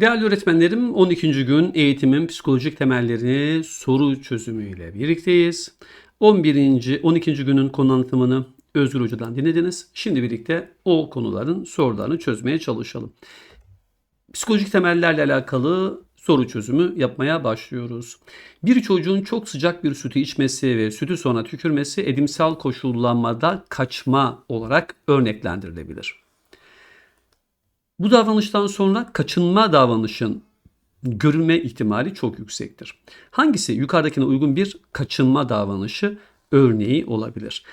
Değerli öğretmenlerim 12. gün eğitimin psikolojik temellerini soru çözümüyle birlikteyiz. 11. 12. günün konu anlatımını Özgür Hoca'dan dinlediniz. Şimdi birlikte o konuların sorularını çözmeye çalışalım. Psikolojik temellerle alakalı soru çözümü yapmaya başlıyoruz. Bir çocuğun çok sıcak bir sütü içmesi ve sütü sonra tükürmesi edimsel koşullanmada kaçma olarak örneklendirilebilir. Bu davranıştan sonra kaçınma davranışın görülme ihtimali çok yüksektir. Hangisi yukarıdakine uygun bir kaçınma davranışı örneği olabilir?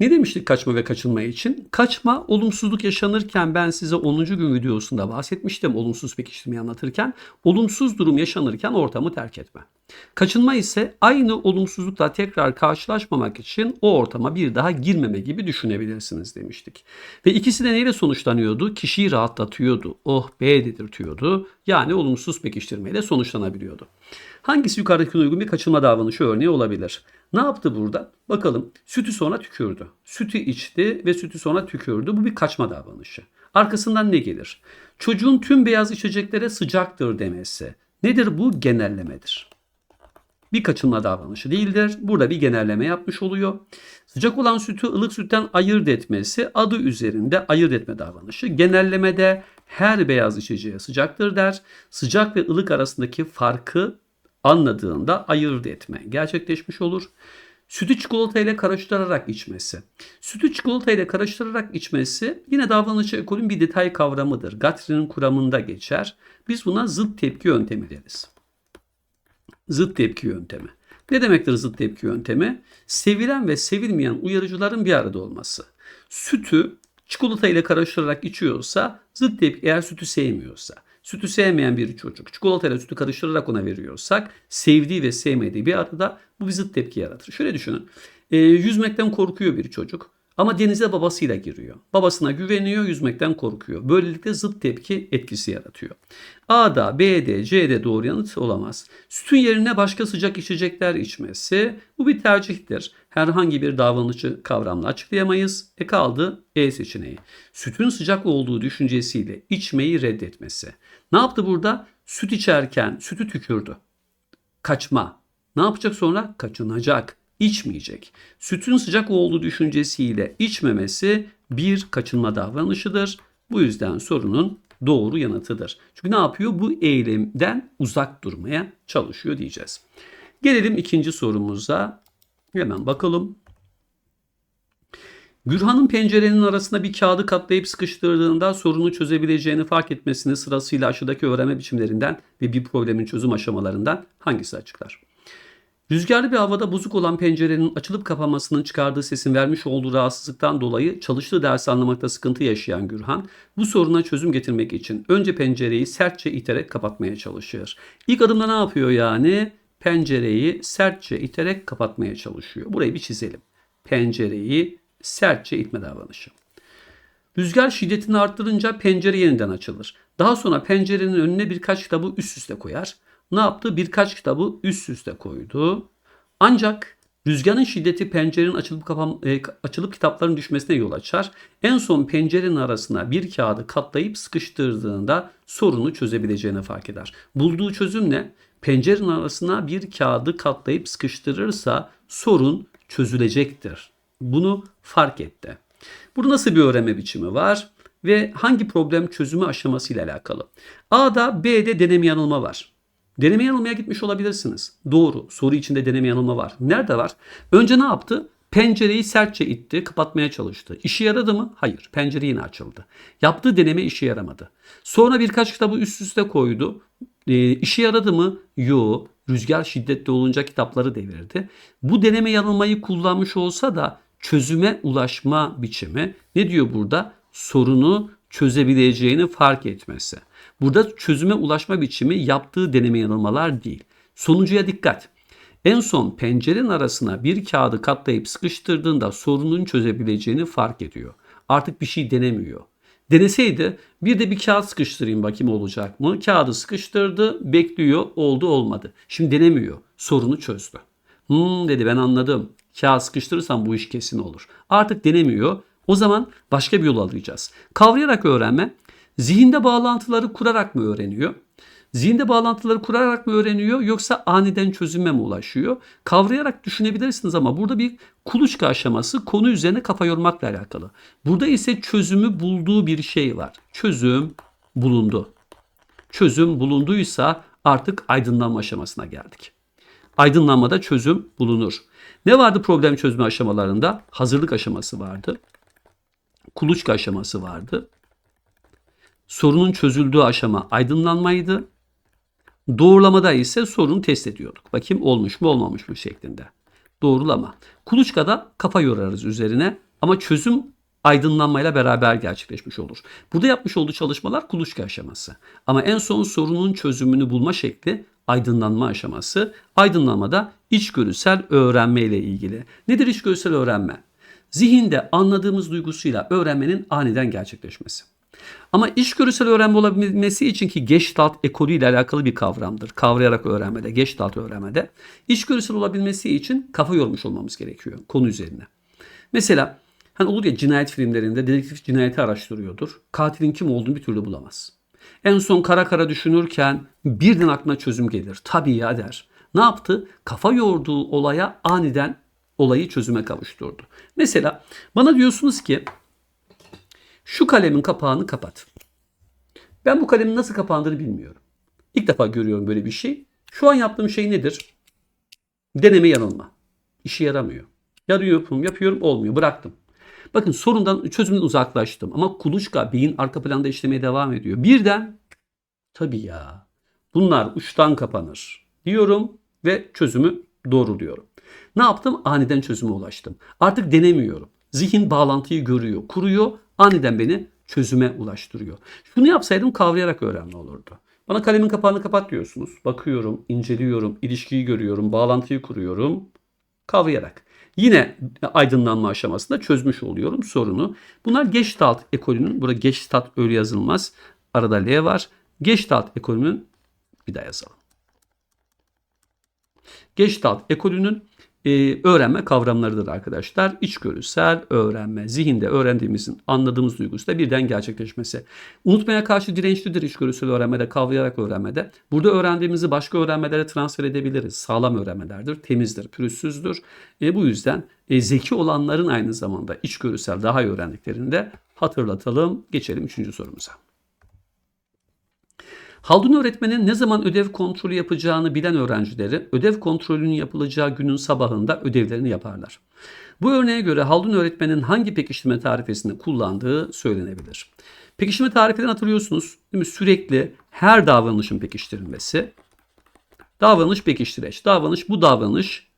Ne demiştik kaçma ve kaçınma için? Kaçma olumsuzluk yaşanırken ben size 10. gün videosunda bahsetmiştim olumsuz pekiştirmeyi anlatırken. Olumsuz durum yaşanırken ortamı terk etme. Kaçınma ise aynı olumsuzlukla tekrar karşılaşmamak için o ortama bir daha girmeme gibi düşünebilirsiniz demiştik. Ve ikisi de neyle sonuçlanıyordu? Kişiyi rahatlatıyordu. Oh be dedirtiyordu. Yani olumsuz pekiştirmeyle sonuçlanabiliyordu. Hangisi yukarıdaki uygun bir kaçınma davranışı örneği olabilir? Ne yaptı burada? Bakalım sütü sonra tükürdü. Sütü içti ve sütü sonra tükürdü. Bu bir kaçma davranışı. Arkasından ne gelir? Çocuğun tüm beyaz içeceklere sıcaktır demesi. Nedir bu? Genellemedir. Bir kaçınma davranışı değildir. Burada bir genelleme yapmış oluyor. Sıcak olan sütü ılık sütten ayırt etmesi adı üzerinde ayırt etme davranışı. Genellemede her beyaz içeceğe sıcaktır der. Sıcak ve ılık arasındaki farkı anladığında ayırt etme gerçekleşmiş olur. Sütü çikolata ile karıştırarak içmesi. Sütü çikolata ile karıştırarak içmesi yine davranış ekolün bir detay kavramıdır. Guthrie'nin kuramında geçer. Biz buna zıt tepki yöntemi deriz. Zıt tepki yöntemi. Ne demektir zıt tepki yöntemi? Sevilen ve sevilmeyen uyarıcıların bir arada olması. Sütü çikolata ile karıştırarak içiyorsa zıt tepki eğer sütü sevmiyorsa. Sütü sevmeyen bir çocuk çikolatayla sütü karıştırarak ona veriyorsak sevdiği ve sevmediği bir arada bu bir zıt tepki yaratır. Şöyle düşünün. E, yüzmekten korkuyor bir çocuk ama denize babasıyla giriyor. Babasına güveniyor, yüzmekten korkuyor. Böylelikle zıt tepki etkisi yaratıyor. A'da, B'de, C'de doğru yanıt olamaz. Sütün yerine başka sıcak içecekler içmesi bu bir tercihtir. Herhangi bir davranışı kavramla açıklayamayız. E kaldı E seçeneği. Sütün sıcak olduğu düşüncesiyle içmeyi reddetmesi. Ne yaptı burada? Süt içerken sütü tükürdü. Kaçma. Ne yapacak sonra? Kaçınacak içmeyecek. Sütün sıcak olduğu düşüncesiyle içmemesi bir kaçınma davranışıdır. Bu yüzden sorunun doğru yanıtıdır. Çünkü ne yapıyor? Bu eylemden uzak durmaya çalışıyor diyeceğiz. Gelelim ikinci sorumuza. Hemen bakalım. Gürhan'ın pencerenin arasına bir kağıdı katlayıp sıkıştırdığında sorunu çözebileceğini fark etmesini sırasıyla aşağıdaki öğrenme biçimlerinden ve bir problemin çözüm aşamalarından hangisi açıklar? Rüzgarlı bir havada bozuk olan pencerenin açılıp kapanmasının çıkardığı sesin vermiş olduğu rahatsızlıktan dolayı çalıştığı dersi anlamakta sıkıntı yaşayan Gürhan, bu soruna çözüm getirmek için önce pencereyi sertçe iterek kapatmaya çalışıyor. İlk adımda ne yapıyor yani? Pencereyi sertçe iterek kapatmaya çalışıyor. Burayı bir çizelim. Pencereyi sertçe itme davranışı. Rüzgar şiddetini arttırınca pencere yeniden açılır. Daha sonra pencerenin önüne birkaç kitabı üst üste koyar ne yaptı? Birkaç kitabı üst üste koydu. Ancak rüzgarın şiddeti pencerenin açılıp kapan, e, açılıp kitapların düşmesine yol açar. En son pencerenin arasına bir kağıdı katlayıp sıkıştırdığında sorunu çözebileceğini fark eder. Bulduğu çözüm ne? Pencerenin arasına bir kağıdı katlayıp sıkıştırırsa sorun çözülecektir. Bunu fark etti. Burada nasıl bir öğrenme biçimi var? Ve hangi problem çözümü aşaması ile alakalı? A'da B'de deneme yanılma var. Deneme yanılmaya gitmiş olabilirsiniz. Doğru. Soru içinde deneme yanılma var. Nerede var? Önce ne yaptı? Pencereyi sertçe itti, kapatmaya çalıştı. İşe yaradı mı? Hayır. Pencere yine açıldı. Yaptığı deneme işe yaramadı. Sonra birkaç kitabı üst üste koydu. E, işe yaradı mı? Yo. Rüzgar şiddetli olunca kitapları devirdi. Bu deneme yanılmayı kullanmış olsa da çözüme ulaşma biçimi ne diyor burada? Sorunu çözebileceğini fark etmesi. Burada çözüme ulaşma biçimi yaptığı deneme yanılmalar değil. Sonucuya dikkat. En son pencerenin arasına bir kağıdı katlayıp sıkıştırdığında sorunun çözebileceğini fark ediyor. Artık bir şey denemiyor. Deneseydi bir de bir kağıt sıkıştırayım bakayım olacak mı? Kağıdı sıkıştırdı, bekliyor, oldu olmadı. Şimdi denemiyor, sorunu çözdü. Hmm dedi ben anladım. Kağıt sıkıştırırsam bu iş kesin olur. Artık denemiyor. O zaman başka bir yol arayacağız. Kavrayarak öğrenme Zihinde bağlantıları kurarak mı öğreniyor? Zihinde bağlantıları kurarak mı öğreniyor yoksa aniden çözüme mi ulaşıyor? Kavrayarak düşünebilirsiniz ama burada bir kuluçka aşaması konu üzerine kafa yormakla alakalı. Burada ise çözümü bulduğu bir şey var. Çözüm bulundu. Çözüm bulunduysa artık aydınlanma aşamasına geldik. Aydınlanmada çözüm bulunur. Ne vardı problem çözme aşamalarında? Hazırlık aşaması vardı. Kuluçka aşaması vardı. Sorunun çözüldüğü aşama aydınlanmaydı. Doğrulamada ise sorunu test ediyorduk. Bakayım olmuş mu olmamış mı şeklinde. Doğrulama. Kuluçkada kafa yorarız üzerine ama çözüm aydınlanmayla beraber gerçekleşmiş olur. Burada yapmış olduğu çalışmalar kuluçka aşaması. Ama en son sorunun çözümünü bulma şekli aydınlanma aşaması. Aydınlanmada içgörüsel öğrenme ile ilgili. Nedir içgörüsel öğrenme? Zihinde anladığımız duygusuyla öğrenmenin aniden gerçekleşmesi. Ama içgörüsel öğrenme olabilmesi için ki Gestalt ekolü ile alakalı bir kavramdır. Kavrayarak öğrenmede, Gestalt öğrenmede. içgörüsel olabilmesi için kafa yormuş olmamız gerekiyor konu üzerine. Mesela hani olur ya cinayet filmlerinde dedektif cinayeti araştırıyordur. Katilin kim olduğunu bir türlü bulamaz. En son kara kara düşünürken birden aklına çözüm gelir. Tabii ya der. Ne yaptı? Kafa yorduğu olaya aniden olayı çözüme kavuşturdu. Mesela bana diyorsunuz ki şu kalemin kapağını kapat. Ben bu kalemin nasıl kapandığını bilmiyorum. İlk defa görüyorum böyle bir şey. Şu an yaptığım şey nedir? Deneme yanılma. İşe yaramıyor. Yarıyorum, yapıyorum, olmuyor. Bıraktım. Bakın sorundan, çözümden uzaklaştım. Ama kuluçka, beyin arka planda işlemeye devam ediyor. Birden, tabii ya, bunlar uçtan kapanır diyorum ve çözümü doğruluyorum. Ne yaptım? Aniden çözüme ulaştım. Artık denemiyorum. Zihin bağlantıyı görüyor, kuruyor, aniden beni çözüme ulaştırıyor. Şunu yapsaydım kavrayarak öğrenme olurdu. Bana kalemin kapağını kapat diyorsunuz. Bakıyorum, inceliyorum, ilişkiyi görüyorum, bağlantıyı kuruyorum. Kavrayarak. Yine aydınlanma aşamasında çözmüş oluyorum sorunu. Bunlar Gestalt ekolünün, burada Gestalt öyle yazılmaz. Arada L var. Gestalt ekolünün, bir daha yazalım. Gestalt ekolünün e, öğrenme kavramlarıdır arkadaşlar. İçgörüsel öğrenme, zihinde öğrendiğimizin anladığımız duygusu da birden gerçekleşmesi. Unutmaya karşı dirençlidir içgörüsel öğrenmede, kavrayarak öğrenmede. Burada öğrendiğimizi başka öğrenmelere transfer edebiliriz. Sağlam öğrenmelerdir, temizdir, pürüzsüzdür. E, bu yüzden e, zeki olanların aynı zamanda içgörüsel daha iyi öğrendiklerini de hatırlatalım. Geçelim üçüncü sorumuza. Haldun öğretmenin ne zaman ödev kontrolü yapacağını bilen öğrencileri ödev kontrolünün yapılacağı günün sabahında ödevlerini yaparlar. Bu örneğe göre Haldun öğretmenin hangi pekiştirme tarifesini kullandığı söylenebilir. Pekiştirme tarifeden hatırlıyorsunuz değil mi? Sürekli her davranışın pekiştirilmesi. Davranış pekiştireç. Davranış bu davranış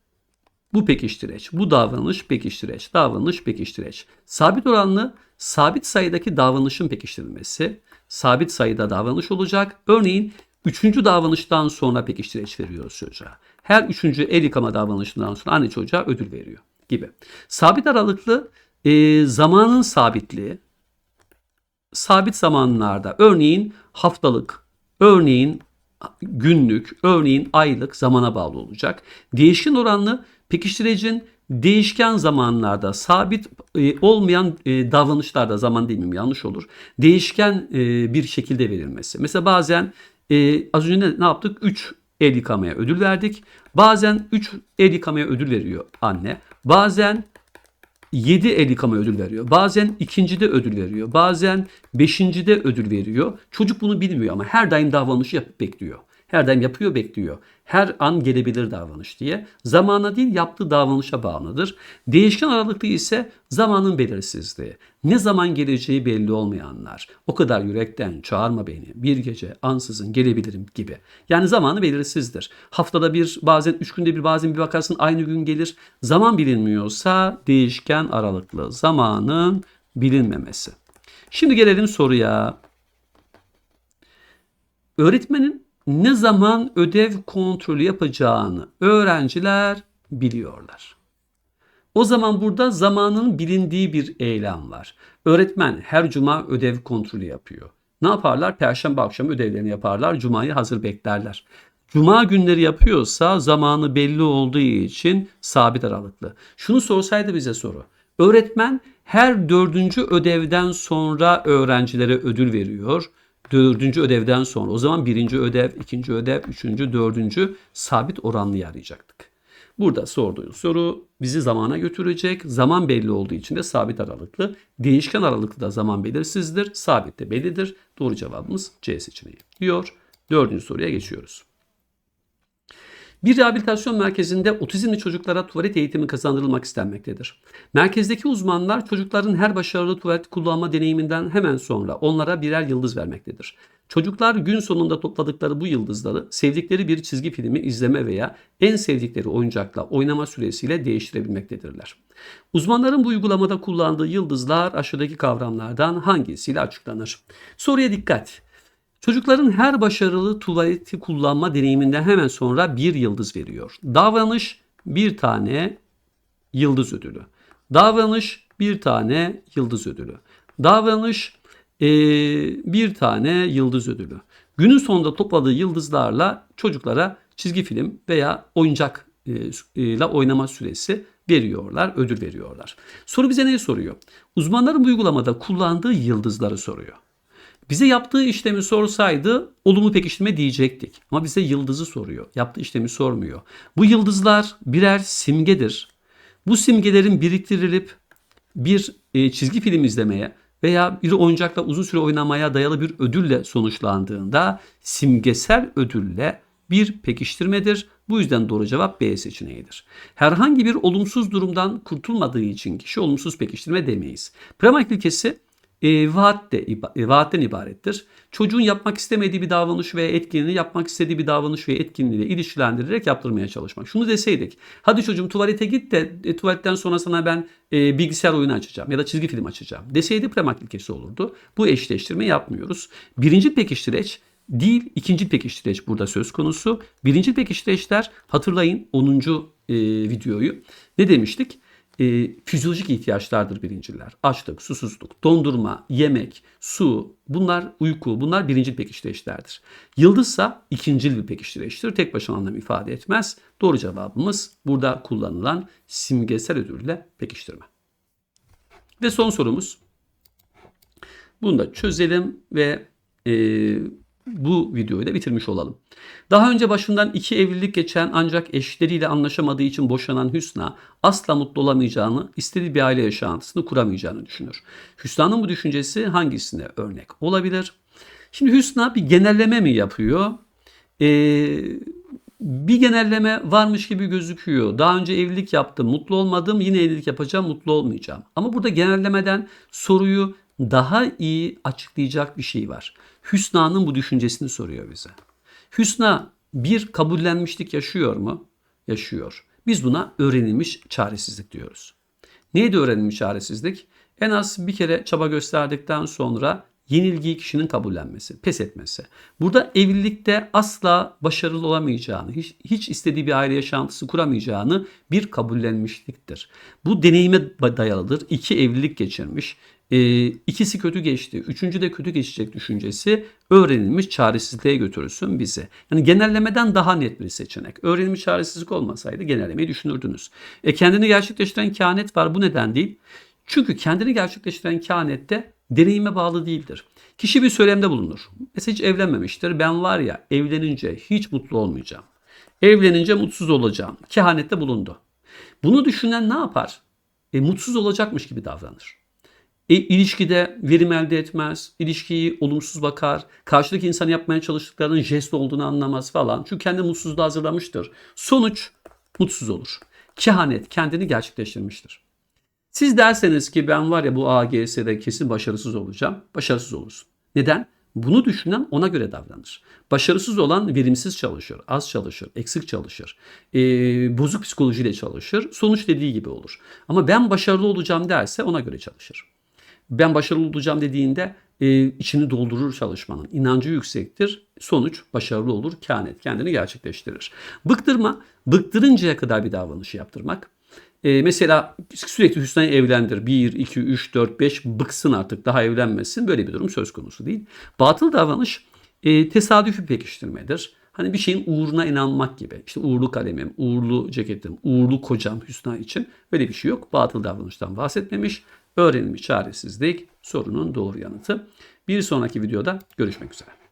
bu pekiştireç. Bu davranış pekiştireç. Davranış pekiştireç. Sabit oranlı sabit sayıdaki davranışın pekiştirilmesi sabit sayıda davranış olacak. Örneğin üçüncü davranıştan sonra pekiştireç veriyoruz çocuğa. Her üçüncü el yıkama davranışından sonra anne çocuğa ödül veriyor gibi. Sabit aralıklı e, zamanın sabitliği sabit zamanlarda örneğin haftalık, örneğin günlük, örneğin aylık zamana bağlı olacak. Değişken oranlı pekiştiricin değişken zamanlarda sabit e, olmayan e, davranışlarda zaman mi yanlış olur. Değişken e, bir şekilde verilmesi. Mesela bazen az önce ne, ne yaptık? 3 el yıkamaya ödül verdik. Bazen 3 el yıkamaya ödül veriyor anne. Bazen 7 el yıkama ödül veriyor. Bazen ikincide ödül veriyor. Bazen beşincide ödül veriyor. Çocuk bunu bilmiyor ama her daim davranışı yapıp bekliyor. Her daim yapıyor bekliyor. Her an gelebilir davranış diye. Zamana değil yaptığı davranışa bağlıdır. Değişken aralıklı ise zamanın belirsizliği. Ne zaman geleceği belli olmayanlar. O kadar yürekten çağırma beni. Bir gece ansızın gelebilirim gibi. Yani zamanı belirsizdir. Haftada bir bazen üç günde bir bazen bir bakarsın aynı gün gelir. Zaman bilinmiyorsa değişken aralıklı zamanın bilinmemesi. Şimdi gelelim soruya. Öğretmenin ne zaman ödev kontrolü yapacağını öğrenciler biliyorlar. O zaman burada zamanın bilindiği bir eylem var. Öğretmen her cuma ödev kontrolü yapıyor. Ne yaparlar? Perşembe akşam ödevlerini yaparlar. Cuma'yı hazır beklerler. Cuma günleri yapıyorsa zamanı belli olduğu için sabit aralıklı. Şunu sorsaydı bize soru. Öğretmen her dördüncü ödevden sonra öğrencilere ödül veriyor. Dördüncü ödevden sonra. O zaman birinci ödev, ikinci ödev, üçüncü, dördüncü sabit oranlı arayacaktık. Burada sorduğu soru bizi zamana götürecek. Zaman belli olduğu için de sabit aralıklı. Değişken aralıklı da zaman belirsizdir. Sabit de bellidir. Doğru cevabımız C seçeneği diyor. Dördüncü soruya geçiyoruz. Bir rehabilitasyon merkezinde otizmli çocuklara tuvalet eğitimi kazandırılmak istenmektedir. Merkezdeki uzmanlar çocukların her başarılı tuvalet kullanma deneyiminden hemen sonra onlara birer yıldız vermektedir. Çocuklar gün sonunda topladıkları bu yıldızları sevdikleri bir çizgi filmi izleme veya en sevdikleri oyuncakla oynama süresiyle değiştirebilmektedirler. Uzmanların bu uygulamada kullandığı yıldızlar aşağıdaki kavramlardan hangisiyle açıklanır? Soruya dikkat. Çocukların her başarılı tuvaleti kullanma deneyiminden hemen sonra bir yıldız veriyor. Davranış bir tane yıldız ödülü. Davranış bir tane yıldız ödülü. Davranış e, bir tane yıldız ödülü. Günün sonunda topladığı yıldızlarla çocuklara çizgi film veya oyuncak ile oynama süresi veriyorlar, ödül veriyorlar. Soru bize neyi soruyor? Uzmanların bu uygulamada kullandığı yıldızları soruyor. Bize yaptığı işlemi sorsaydı olumlu pekiştirme diyecektik. Ama bize yıldızı soruyor. Yaptığı işlemi sormuyor. Bu yıldızlar birer simgedir. Bu simgelerin biriktirilip bir e, çizgi film izlemeye veya bir oyuncakla uzun süre oynamaya dayalı bir ödülle sonuçlandığında simgesel ödülle bir pekiştirmedir. Bu yüzden doğru cevap B seçeneğidir. Herhangi bir olumsuz durumdan kurtulmadığı için kişi olumsuz pekiştirme demeyiz. Premak ilkesi e, vaat de, e, vaatten ibarettir. Çocuğun yapmak istemediği bir davranış veya etkinliği yapmak istediği bir davranış veya etkinliğiyle ilişkilendirerek yaptırmaya çalışmak. Şunu deseydik. Hadi çocuğum tuvalete git de e, tuvaletten sonra sana ben e, bilgisayar oyunu açacağım ya da çizgi film açacağım deseydi premak ilkesi olurdu. Bu eşleştirme yapmıyoruz. Birinci pekiştireç değil ikinci pekiştireç burada söz konusu. Birinci pekiştireçler hatırlayın 10. E, videoyu. Ne demiştik? E, fizyolojik ihtiyaçlardır birinciler. Açlık, susuzluk, dondurma, yemek, su, bunlar uyku, bunlar birinci pekiştireçlerdir. Yıldızsa ikincil bir pekiştireçtir. Tek başına anlam ifade etmez. Doğru cevabımız burada kullanılan simgesel ödülle pekiştirme. Ve son sorumuz. Bunu da çözelim ve e, bu videoyu da bitirmiş olalım. Daha önce başından iki evlilik geçen ancak eşleriyle anlaşamadığı için boşanan Hüsna asla mutlu olamayacağını, istediği bir aile yaşantısını kuramayacağını düşünür. Hüsna'nın bu düşüncesi hangisine örnek olabilir? Şimdi Hüsna bir genelleme mi yapıyor? Ee, bir genelleme varmış gibi gözüküyor. Daha önce evlilik yaptım, mutlu olmadım, yine evlilik yapacağım, mutlu olmayacağım. Ama burada genellemeden soruyu daha iyi açıklayacak bir şey var. Hüsna'nın bu düşüncesini soruyor bize. Hüsna bir kabullenmişlik yaşıyor mu? Yaşıyor. Biz buna öğrenilmiş çaresizlik diyoruz. Neydi öğrenilmiş çaresizlik? En az bir kere çaba gösterdikten sonra yenilgiyi kişinin kabullenmesi, pes etmesi. Burada evlilikte asla başarılı olamayacağını, hiç, hiç istediği bir aile yaşantısı kuramayacağını bir kabullenmişliktir. Bu deneyime dayalıdır. İki evlilik geçirmiş. E, ikisi kötü geçti. Üçüncü de kötü geçecek düşüncesi öğrenilmiş çaresizliğe götürürsün bizi. Yani genellemeden daha net bir seçenek. Öğrenilmiş çaresizlik olmasaydı genellemeyi düşünürdünüz. E kendini gerçekleştiren kehanet var. Bu neden değil? Çünkü kendini gerçekleştiren kehanette deneyime bağlı değildir. Kişi bir söylemde bulunur. Mesela hiç evlenmemiştir. Ben var ya evlenince hiç mutlu olmayacağım. Evlenince mutsuz olacağım. Kehanette bulundu. Bunu düşünen ne yapar? E, mutsuz olacakmış gibi davranır. E, ilişkide verim elde etmez, ilişkiyi olumsuz bakar, karşıdaki insan yapmaya çalıştıklarının jest olduğunu anlamaz falan. Çünkü kendi mutsuzluğu hazırlamıştır. Sonuç mutsuz olur. Kehanet kendini gerçekleştirmiştir. Siz derseniz ki ben var ya bu AGS'de kesin başarısız olacağım. Başarısız olursun. Neden? Bunu düşünen ona göre davranır. Başarısız olan verimsiz çalışır, az çalışır, eksik çalışır, e, bozuk psikolojiyle çalışır. Sonuç dediği gibi olur. Ama ben başarılı olacağım derse ona göre çalışır. Ben başarılı olacağım dediğinde e, içini doldurur çalışmanın. İnancı yüksektir. Sonuç başarılı olur. Kânet kendini gerçekleştirir. Bıktırma, bıktırıncaya kadar bir davranışı yaptırmak. E, mesela sürekli Hüsna'yı evlendir. 1, 2, 3, 4, 5 bıksın artık daha evlenmesin. Böyle bir durum söz konusu değil. Batıl davranış e, tesadüfi pekiştirmedir. Hani bir şeyin uğruna inanmak gibi. İşte uğurlu kalemim, uğurlu ceketim, uğurlu kocam Hüsna için böyle bir şey yok. Batıl davranıştan bahsetmemiş. Öğrenilmiş çaresizlik sorunun doğru yanıtı. Bir sonraki videoda görüşmek üzere.